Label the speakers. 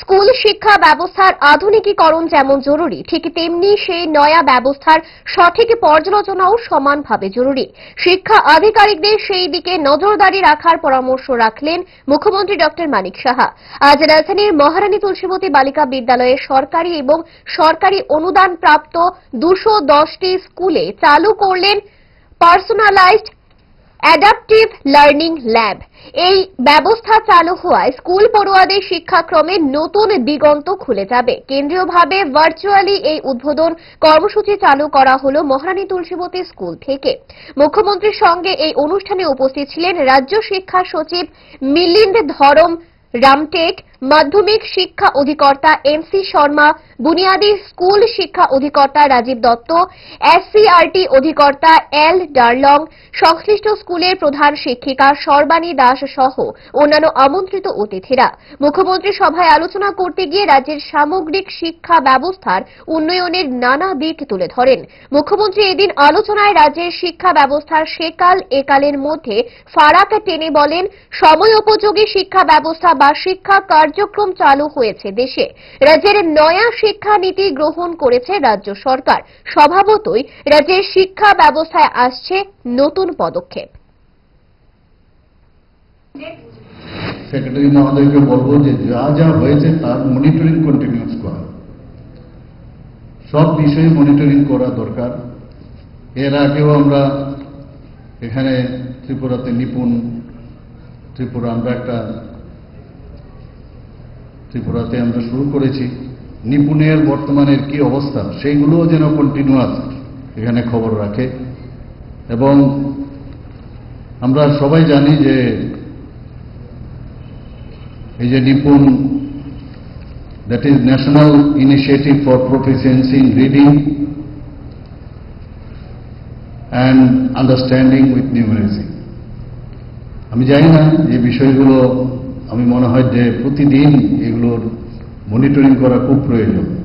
Speaker 1: School শিক্ষা ব্যবস্থার আধুনিকীকরণ যেমন জরুরি, ঠিক তেমনি সেই নয়া ব্যবস্থার সঠিক পর্যালোচনাও সমানভাবে জরুরি। শিক্ষা আধিকারিকদের সেই দিকে নজরদারি রাখার পরামর্শ রাখলেন মুখ্যমন্ত্রী ডক্টর মানিক সাহা। আজ রাজধানীর মহারানী তুলসীবতী বালিকা বিদ্যালয়ে সরকারি এবং সরকারি অনুদান প্রাপ্ত দুশো দশটি স্কুলে চালু করলেন পার্সোনালাইজড অ্যাডাপটিভ লার্নিং ল্যাব এই ব্যবস্থা চালু হওয়ায় স্কুল পড়ুয়াদের শিক্ষাক্রমে নতুন দিগন্ত খুলে যাবে। কেন্দ্রীয়ভাবে ভার্চুয়ালি এই উদ্বোধন কর্মসূচি চালু করা হল মহারানী তুলসীবতী স্কুল থেকে। মুখ্যমন্ত্রীর সঙ্গে এই অনুষ্ঠানে উপস্থিত ছিলেন রাজ্য শিক্ষা সচিব মিলিন্দ ধরম রামটেক, মাধ্যমিক শিক্ষা অধিকর্তা এমসি শর্মা, বুনিয়াদী স্কুল শিক্ষা অধিকর্তা রাজীব দত্ত এসসিআরটি অধিকর্তা এল ডার্লং, সংশ্লিষ্ট স্কুলের প্রধান শিক্ষিকা সর্বাণী দাস সহ অন্যান্য আমন্ত্রিত অতিথিরা। মুখ্যমন্ত্রী সভায় আলোচনা করতে গিয়ে রাজ্যের সামগ্রিক শিক্ষা ব্যবস্থার উন্নয়নের নানা দিক তুলে ধরেন। মুখ্যমন্ত্রী এদিন আলোচনায় রাজ্যের শিক্ষা ব্যবস্থার সেকাল একালের মধ্যে ফারাক টেনে বলেন, সময় উপযোগী শিক্ষা ব্যবস্থা বা শিক্ষা কার্যক্রম চালু হয়েছে দেশে। রাজ্যের নয়া শিক্ষা নীতি গ্রহণ করেছে রাজ্য সরকার। স্বভাবতই রাজ্যের শিক্ষা ব্যবস্থায় আসছে নতুন পদক্ষেপ।
Speaker 2: সেক্রেটারি মহোদয়কে বলব যে যা যা হয়েছে তার মনিটরিং কন্টিনিউস করা। সব বিষয়ে মনিটরিং করা দরকার। এর আগেও আমরা এখানে ত্রিপুরাতে নিপুণ, ত্রিপুরা আমরা একটা ত্রিপুরাতে আমরা শুরু করেছি। নিপুণের বর্তমানের কি অবস্থা, সেইগুলোও যেন কন্টিনিউয়াস এখানে খবর রাখে। এবং আমরা সবাই জানি যে এই যে Nipun that is national initiative for proficiency in reading and understanding with numeracy আমি জানি না যে বিষয়গুলো আমি মনে হয় যে প্রতিদিন এগুলোর মনিটরিং করা খুব প্রয়োজন।